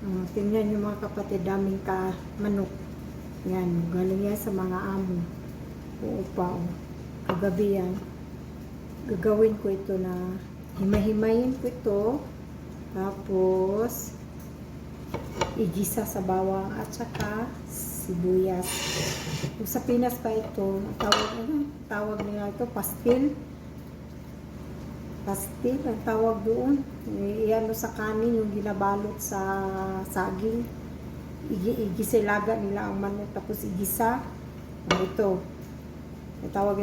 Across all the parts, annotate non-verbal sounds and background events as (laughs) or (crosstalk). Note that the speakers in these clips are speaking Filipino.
Uh, tingnan nyo mga kapatid, daming ka manok. Yan, galing yan sa mga amo. Oo pa, oh. Kagabi yan. Gagawin ko ito na himay-himayin ko ito. Tapos, igisa sa bawang at saka sibuyas. Kung sa Pinas pa ito, tawag, tawag nila ito, pastil. Pastil, ang tawag doon. I- Iano sa kanin, yung ginabalot sa saging. Igi, igisilaga nila ang manok, tapos igisa. Ano ito? Tawag,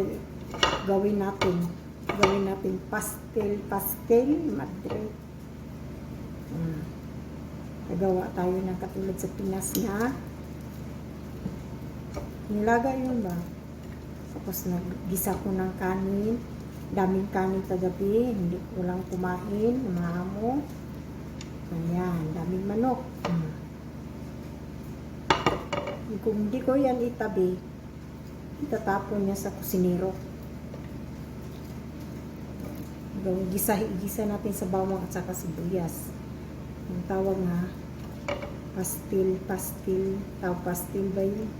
gawin natin. Gawin natin pastel, pastel, madre. Hmm. Nagawa tayo ng katulad sa Pinas na nilaga yun ba? Tapos naggisa ko ng kanin. Daming kanin kagabi. Hindi ko lang kumain. Mga amo. Ayan. Daming manok. Hmm. Kung hindi ko yan itabi, itatapon niya sa kusinero. Gawin, gisa, igisa natin sa bawang at saka sibuyas. Ang tawag nga, pastil, pastil, tawag pastil ba yun?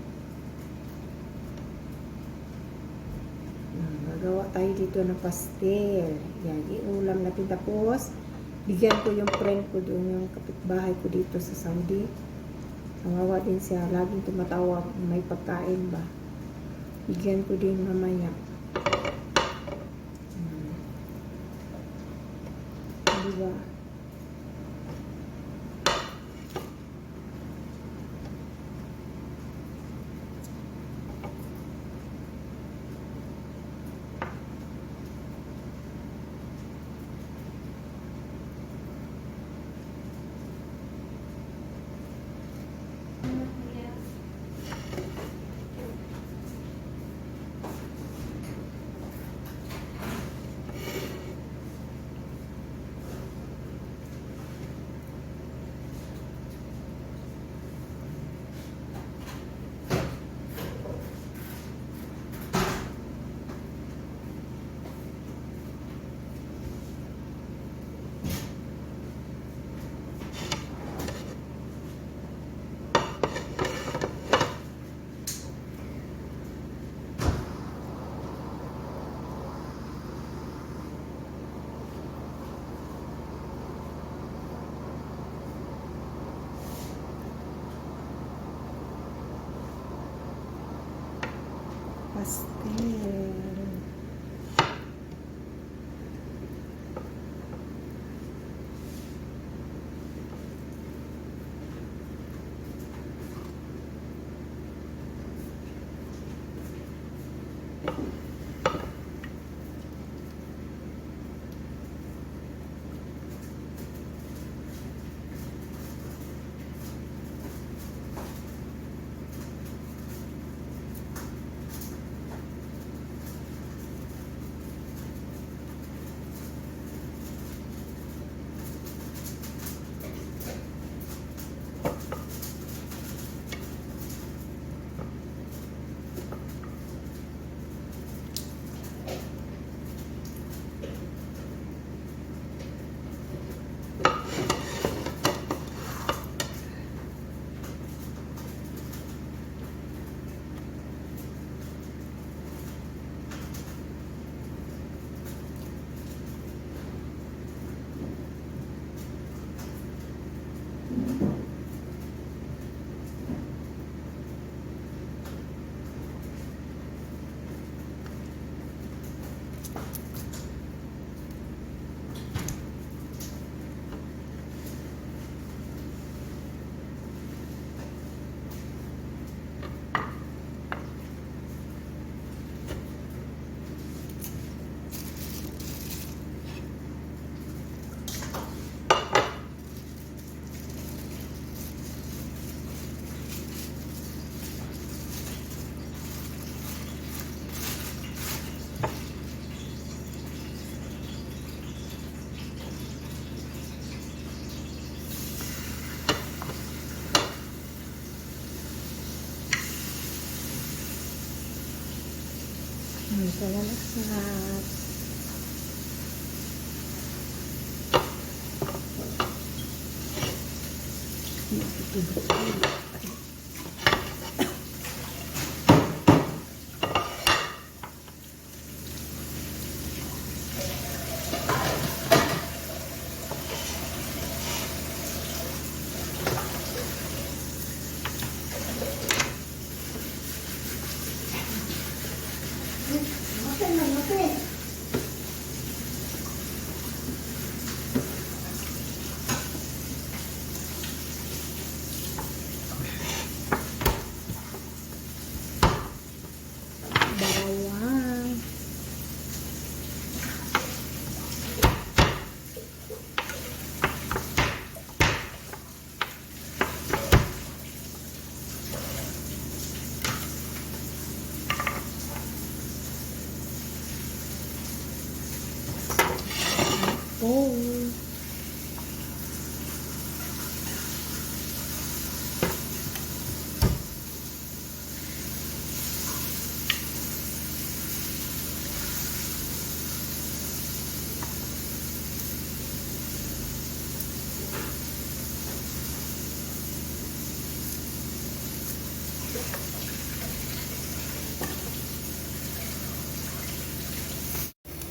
Hmm, Gagawa tayo dito ng pastel. Yan, iulam natin. Tapos, bigyan ko yung friend ko doon, yung kapitbahay ko dito sa Saudi. Kawawa din siya. Laging tumatawa, may pagkain ba? Bigyan ko din mamaya. Pasteira. Thank Pastel. Hmm, salamat. Masin na, masin. Bawang. Oh.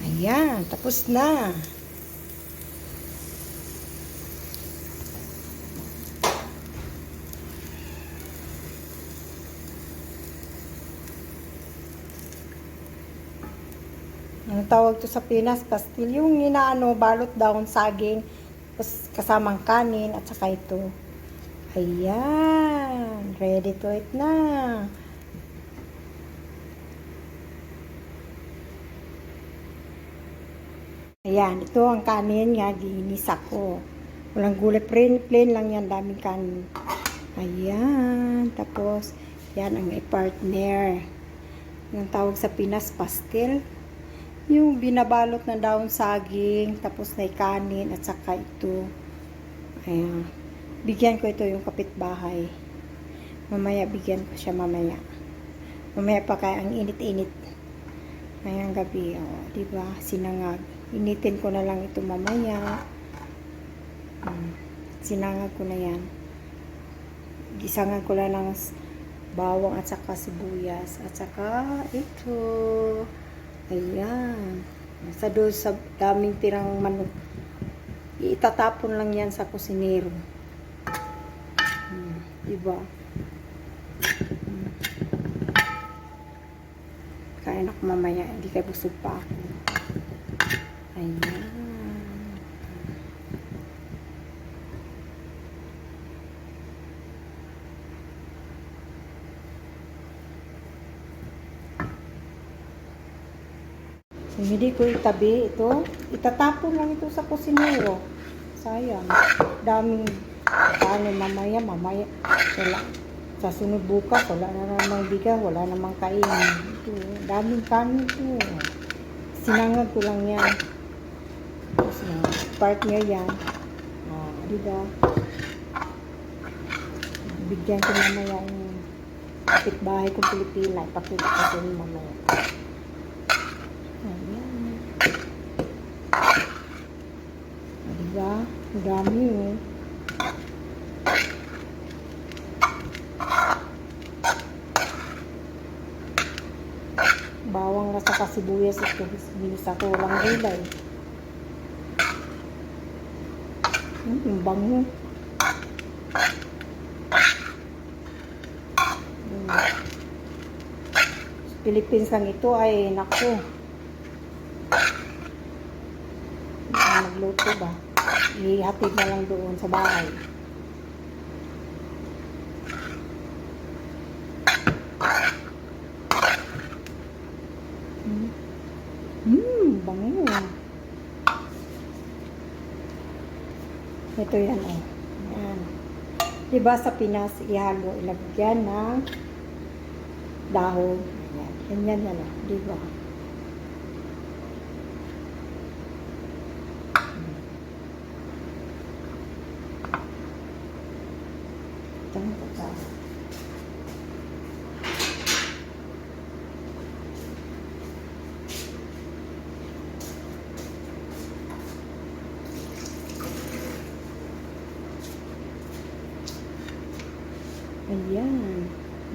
Ayan, tapos na. Ang tawag to sa Pinas, pastil. Yung inaano, balot daon, saging, kasamang kanin, at saka ito. Ayan, ready to eat na. Ayan, ito ang kanin nga, ginis ako. Walang gulay, plain, plain lang yan, daming kanin. Ayan, tapos, yan ang partner. Yung tawag sa Pinas, pastel. Yung binabalot na daon saging, tapos na kanin, at saka ito. Ayan. Bigyan ko ito yung kapitbahay. Mamaya, bigyan ko siya mamaya. Mamaya pa kaya ang init-init. Ngayong gabi, oh, di ba? Sinangag. Initin ko na lang ito mamaya. Hmm. Sinangag ko na yan. Gisangan ko na lang bawang at saka sibuyas. At saka ito. Ayan. Sa doon sa daming tirang manok. Itatapon lang yan sa kusinero. Hmm. Diba? Hmm. Kain mamaya. Hindi kayo busog pa ako. Ayan. Hindi ko itabi ito. Itatapon lang ito sa kusinero. Sayang. Daming ano mamaya, mamaya. Wala. Sa sunod bukas, wala na namang bigas, wala namang kainin. Ito, daming kanin ito. Sinangag ko lang yan. Tapos na, partner yan. Ah, di ba? Bigyan ko mamaya yung kapitbahay kong Pilipina. Ipakita ko mamaya. Ayan. Ah, Di ba? Ang dami oh. Bawang na sa sibuyas ito. Binisa ko walang gulay. Hmm, ang bango. Hmm. Philippines lang ito ay nako. Hindi magluto ba? Ihatid na lang doon sa bahay. Hmm. Hmm, bango. Ito yan, oh. Yan. Diba sa Pinas, ihalo, ilagyan ng dahon. Ayan. Ganyan yan, oh. Diba? Ito na ito. Ayan.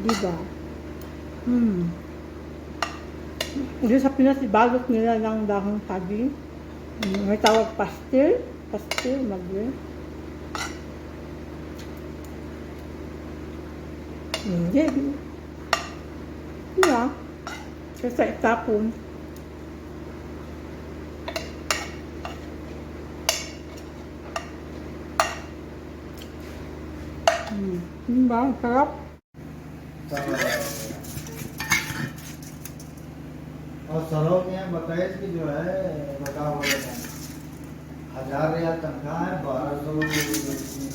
Di ba? Hmm. Hindi sa Pinas, ibalot nila ng dahong saging. Mm, May tawag और सरो ने बताइस कि जो है, बता हुआ हज़ार रियाल तनख्वाह है, बारह सौ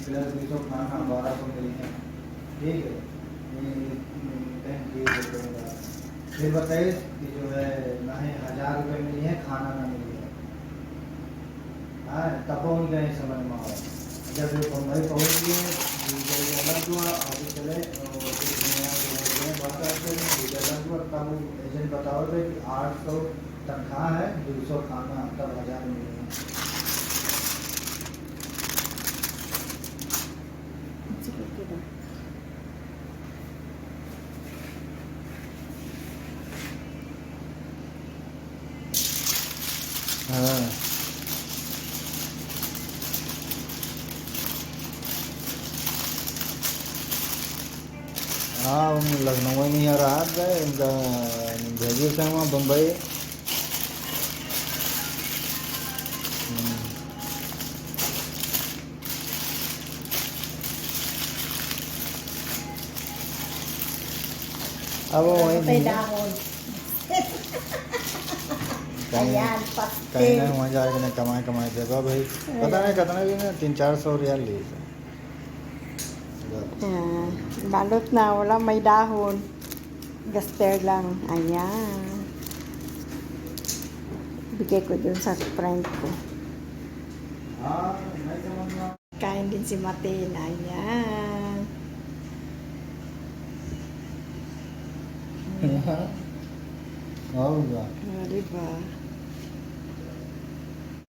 प्लस बीस सौ खाना, बारह सौ ठीक है। फिर बताइए कि जो है ना ही हज़ार रुपये मिली है खाना ना मिली है हाँ तब पहुँच गए समझ में आओ जब ये बम्बई पहुँच गए अलग हुआ आगे चले बात करते हैं अलग हुआ तब एजेंट बताओ थे कि आठ सौ तनख्वाह है दो सौ खाना तब हज़ार मिले हैं diba? हाँ।, हाँ लखनऊ में यहाँ रहा था इनका से वहाँ बम्बई। हम्म। अब वहीं कहीं Ayan, कहीं ना pastil. वहाँ जाके ना कमाए कमाए देगा भाई पता नहीं कितना भी ना तीन चार सौ रियाल लिए थे Ayan. Balot na, wala may dahon. Gaster lang. Ayan. Bigay ko dun sa friend ko. हाँ नहीं समझ में Kain din si Matin. Ayan. (laughs) होगा O, diba?